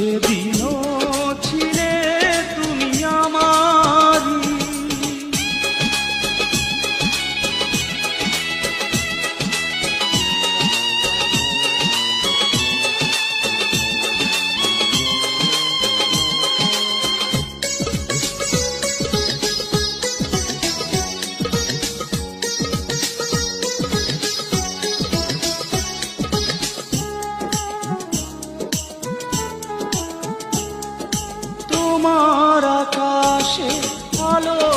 সেদিনও ছিলে তোমার আকাশে আলো